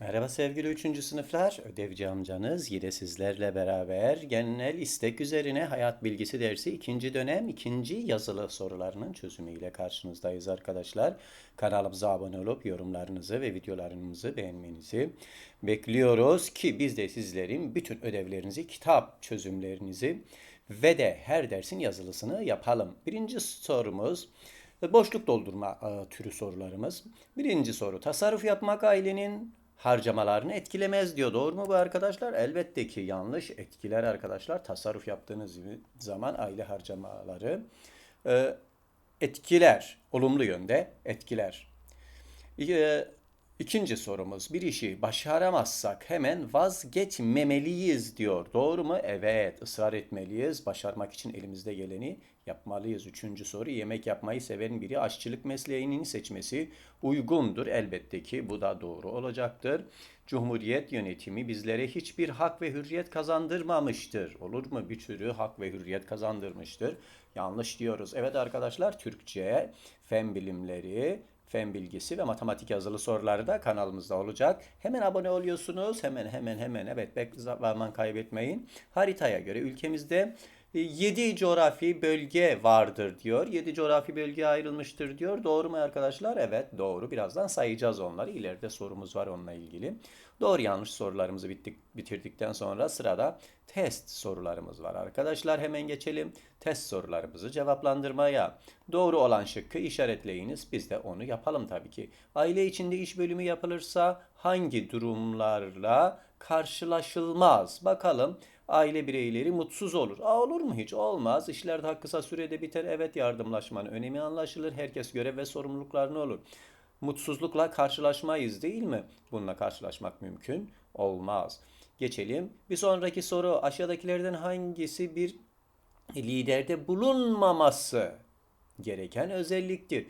Merhaba sevgili 3. sınıflar. Ödevci amcanız yine sizlerle beraber genel istek üzerine hayat bilgisi dersi 2. dönem 2. yazılı sorularının çözümüyle karşınızdayız arkadaşlar. Kanalımıza abone olup yorumlarınızı ve videolarımızı beğenmenizi bekliyoruz ki biz de sizlerin bütün ödevlerinizi, kitap çözümlerinizi ve de her dersin yazılısını yapalım. Birinci sorumuz boşluk doldurma e, türü sorularımız. Birinci soru tasarruf yapmak ailenin harcamalarını etkilemez diyor. Doğru mu bu arkadaşlar? Elbette ki yanlış etkiler arkadaşlar. Tasarruf yaptığınız zaman aile harcamaları e, etkiler. Olumlu yönde etkiler. E, İkinci sorumuz bir işi başaramazsak hemen vazgeçmemeliyiz diyor. Doğru mu? Evet ısrar etmeliyiz. Başarmak için elimizde geleni yapmalıyız. Üçüncü soru yemek yapmayı seven biri aşçılık mesleğinin seçmesi uygundur. Elbette ki bu da doğru olacaktır. Cumhuriyet yönetimi bizlere hiçbir hak ve hürriyet kazandırmamıştır. Olur mu? Bir sürü hak ve hürriyet kazandırmıştır. Yanlış diyoruz. Evet arkadaşlar Türkçe, fen bilimleri, fen bilgisi ve matematik yazılı soruları da kanalımızda olacak. Hemen abone oluyorsunuz. Hemen hemen hemen evet bek zaman kaybetmeyin. Haritaya göre ülkemizde 7 coğrafi bölge vardır diyor. 7 coğrafi bölge ayrılmıştır diyor. Doğru mu arkadaşlar? Evet doğru. Birazdan sayacağız onları. İleride sorumuz var onunla ilgili. Doğru yanlış sorularımızı bittik, bitirdikten sonra sırada test sorularımız var arkadaşlar. Hemen geçelim test sorularımızı cevaplandırmaya. Doğru olan şıkkı işaretleyiniz. Biz de onu yapalım tabii ki. Aile içinde iş bölümü yapılırsa hangi durumlarla karşılaşılmaz? Bakalım aile bireyleri mutsuz olur. Aa, olur mu hiç? Olmaz. İşler daha kısa sürede biter. Evet yardımlaşmanın önemi anlaşılır. Herkes görev ve sorumluluklarını olur. Mutsuzlukla karşılaşmayız değil mi? Bununla karşılaşmak mümkün olmaz. Geçelim. Bir sonraki soru aşağıdakilerden hangisi bir liderde bulunmaması gereken özelliktir?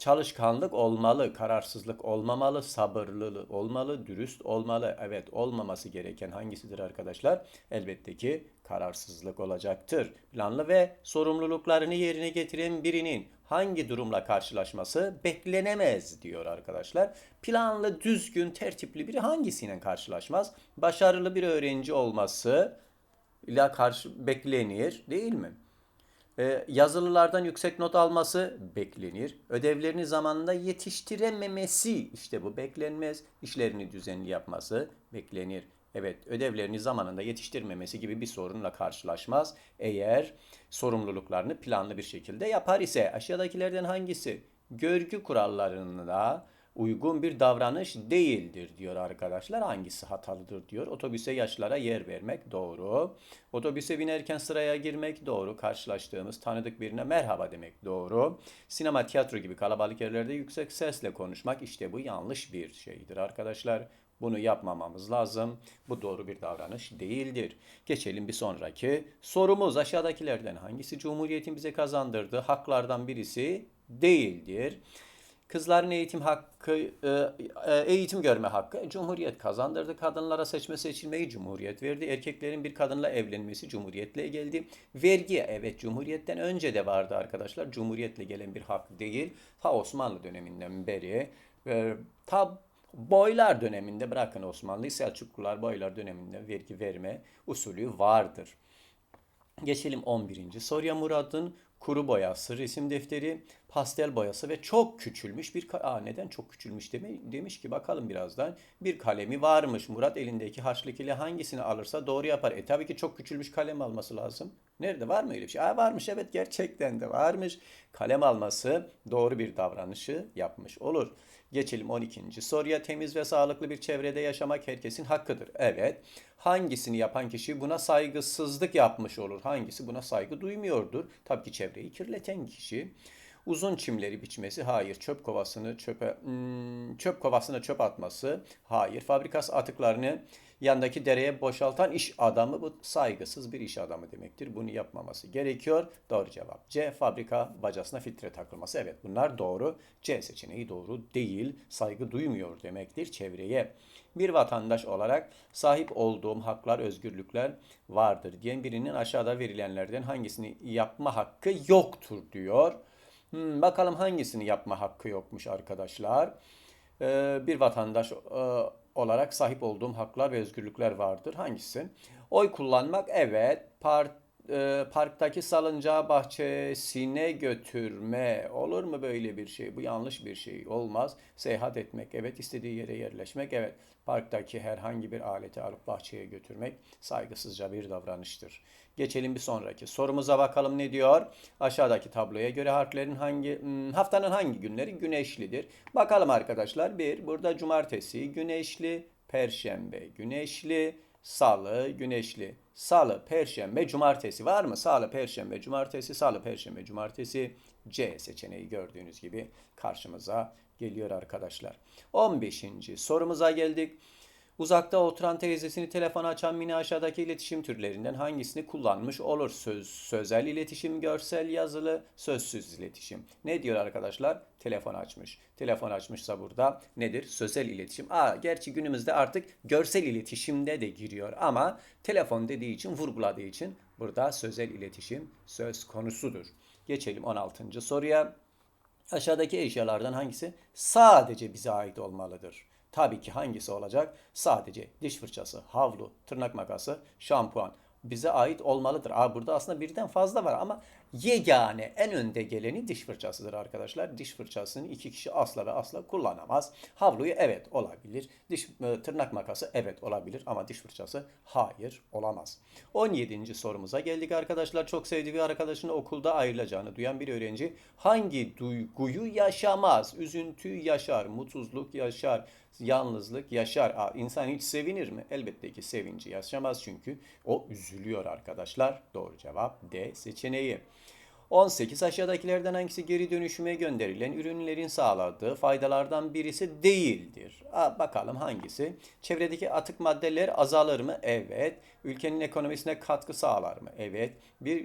Çalışkanlık olmalı, kararsızlık olmamalı, sabırlı olmalı, dürüst olmalı. Evet, olmaması gereken hangisidir arkadaşlar? Elbette ki kararsızlık olacaktır. Planlı ve sorumluluklarını yerine getiren birinin hangi durumla karşılaşması beklenemez diyor arkadaşlar. Planlı, düzgün, tertipli biri hangisiyle karşılaşmaz? Başarılı bir öğrenci olması ile karşı beklenir değil mi? Ee, yazılılardan yüksek not alması beklenir. Ödevlerini zamanında yetiştirememesi işte bu beklenmez. İşlerini düzenli yapması beklenir. Evet, ödevlerini zamanında yetiştirmemesi gibi bir sorunla karşılaşmaz. Eğer sorumluluklarını planlı bir şekilde yapar ise aşağıdakilerden hangisi görgü kurallarında uygun bir davranış değildir diyor arkadaşlar. Hangisi hatalıdır diyor. Otobüse yaşlara yer vermek doğru. Otobüse binerken sıraya girmek doğru. Karşılaştığımız tanıdık birine merhaba demek doğru. Sinema, tiyatro gibi kalabalık yerlerde yüksek sesle konuşmak işte bu yanlış bir şeydir arkadaşlar. Bunu yapmamamız lazım. Bu doğru bir davranış değildir. Geçelim bir sonraki sorumuz. Aşağıdakilerden hangisi Cumhuriyet'in bize kazandırdığı haklardan birisi değildir? Kızların eğitim hakkı, e, e, eğitim görme hakkı Cumhuriyet kazandırdı. Kadınlara seçme seçilmeyi Cumhuriyet verdi. Erkeklerin bir kadınla evlenmesi Cumhuriyetle geldi. Vergi evet Cumhuriyetten önce de vardı arkadaşlar. Cumhuriyetle gelen bir hak değil. Ta Osmanlı döneminden beri e, ta boylar döneminde bırakın Osmanlı Selçuklular boylar döneminde vergi verme usulü vardır. Geçelim 11. soruya Murat'ın kuru boyası, resim defteri, pastel boyası ve çok küçülmüş bir Aa, neden çok küçülmüş deme, demiş ki bakalım birazdan bir kalemi varmış. Murat elindeki harçlık ile hangisini alırsa doğru yapar. E tabii ki çok küçülmüş kalem alması lazım. Nerede var mı öyle bir şey? Aa, varmış evet gerçekten de varmış. Kalem alması doğru bir davranışı yapmış olur. Geçelim 12. soruya. Temiz ve sağlıklı bir çevrede yaşamak herkesin hakkıdır. Evet. Hangisini yapan kişi buna saygısızlık yapmış olur? Hangisi buna saygı duymuyordur? Tabii ki çevreyi kirleten kişi. Uzun çimleri biçmesi hayır. Çöp kovasını çöpe hmm, çöp kovasına çöp atması hayır. Fabrikas atıklarını yandaki dereye boşaltan iş adamı bu saygısız bir iş adamı demektir. Bunu yapmaması gerekiyor. Doğru cevap C. Fabrika bacasına filtre takılması. Evet bunlar doğru. C seçeneği doğru değil. Saygı duymuyor demektir çevreye. Bir vatandaş olarak sahip olduğum haklar, özgürlükler vardır diyen birinin aşağıda verilenlerden hangisini yapma hakkı yoktur diyor. Hmm, bakalım hangisini yapma hakkı yokmuş arkadaşlar. Ee, bir vatandaş e, olarak sahip olduğum haklar ve özgürlükler vardır. Hangisi? Oy kullanmak evet. Par, e, parktaki salıncağı bahçesine götürme. Olur mu böyle bir şey? Bu yanlış bir şey. Olmaz. Seyahat etmek evet. istediği yere yerleşmek evet. Parktaki herhangi bir aleti alıp bahçeye götürmek saygısızca bir davranıştır. Geçelim bir sonraki sorumuza bakalım ne diyor? Aşağıdaki tabloya göre harflerin hangi hmm, haftanın hangi günleri güneşlidir? Bakalım arkadaşlar. Bir burada cumartesi güneşli, perşembe güneşli, salı güneşli. Salı, perşembe, cumartesi var mı? Salı, perşembe, cumartesi, salı, perşembe, cumartesi. C seçeneği gördüğünüz gibi karşımıza geliyor arkadaşlar. 15. sorumuza geldik. Uzakta oturan teyzesini telefon açan Mine aşağıdaki iletişim türlerinden hangisini kullanmış olur? Söz, sözel iletişim, görsel, yazılı, sözsüz iletişim. Ne diyor arkadaşlar? Telefon açmış. Telefon açmışsa burada nedir? Sözel iletişim. Aa, gerçi günümüzde artık görsel iletişimde de giriyor ama telefon dediği için, vurguladığı için burada sözel iletişim söz konusudur. Geçelim 16. soruya. Aşağıdaki eşyalardan hangisi sadece bize ait olmalıdır? Tabii ki hangisi olacak? Sadece diş fırçası, havlu, tırnak makası, şampuan bize ait olmalıdır. Aa, burada aslında birden fazla var ama yegane en önde geleni diş fırçasıdır arkadaşlar. Diş fırçasını iki kişi asla ve asla kullanamaz. Havluyu evet olabilir. Diş e, tırnak makası evet olabilir ama diş fırçası hayır olamaz. 17. sorumuza geldik arkadaşlar. Çok sevdiği bir arkadaşının okulda ayrılacağını duyan bir öğrenci hangi duyguyu yaşamaz? Üzüntü yaşar, mutsuzluk yaşar, yalnızlık yaşar. Aa, insan hiç sevinir mi? Elbette ki sevinci yaşamaz çünkü o üzülüyor arkadaşlar. Doğru cevap D seçeneği. 18 aşağıdakilerden hangisi geri dönüşüme gönderilen ürünlerin sağladığı faydalardan birisi değildir? Aa, bakalım hangisi? Çevredeki atık maddeler azalır mı? Evet. Ülkenin ekonomisine katkı sağlar mı? Evet. Bir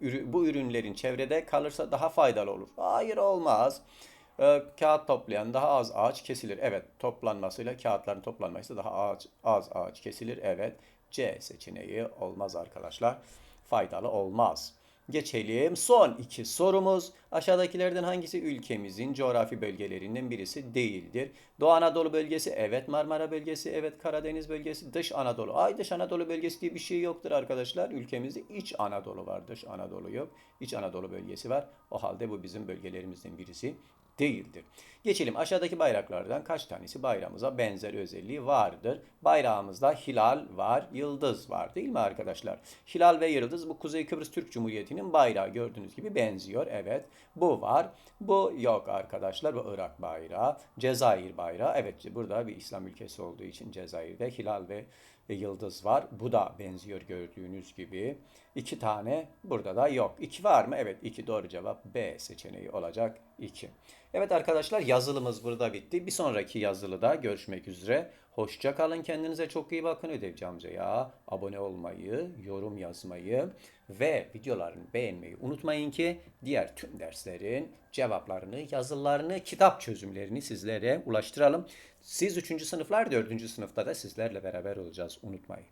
ürü, bu ürünlerin çevrede kalırsa daha faydalı olur. Hayır olmaz. Ee, kağıt toplayan daha az ağaç kesilir. Evet. Toplanmasıyla kağıtların toplanması daha az, az ağaç kesilir. Evet. C seçeneği olmaz arkadaşlar. Faydalı olmaz. Geçelim. Son iki sorumuz. Aşağıdakilerden hangisi ülkemizin coğrafi bölgelerinden birisi değildir? Doğu Anadolu bölgesi evet. Marmara bölgesi evet. Karadeniz bölgesi dış Anadolu. Ay dış Anadolu bölgesi diye bir şey yoktur arkadaşlar. Ülkemizde iç Anadolu var. Dış Anadolu yok. İç Anadolu bölgesi var. O halde bu bizim bölgelerimizden birisi değildir. Geçelim aşağıdaki bayraklardan kaç tanesi bayrağımıza benzer özelliği vardır? Bayrağımızda hilal var, yıldız var değil mi arkadaşlar? Hilal ve yıldız bu Kuzey Kıbrıs Türk Cumhuriyeti'nin bayrağı gördüğünüz gibi benziyor. Evet bu var. Bu yok arkadaşlar. Bu Irak bayrağı. Cezayir bayrağı. Evet burada bir İslam ülkesi olduğu için Cezayir'de hilal ve yıldız var. Bu da benziyor gördüğünüz gibi. İki tane burada da yok. İki var mı? Evet iki doğru cevap B seçeneği olacak. 2. Evet arkadaşlar yazılımız burada bitti. Bir sonraki yazılıda görüşmek üzere. Hoşça kalın. Kendinize çok iyi bakın Ödevci amcaya. Abone olmayı, yorum yazmayı ve videolarını beğenmeyi unutmayın ki diğer tüm derslerin cevaplarını, yazılarını, kitap çözümlerini sizlere ulaştıralım. Siz 3. sınıflar 4. sınıfta da sizlerle beraber olacağız. Unutmayın.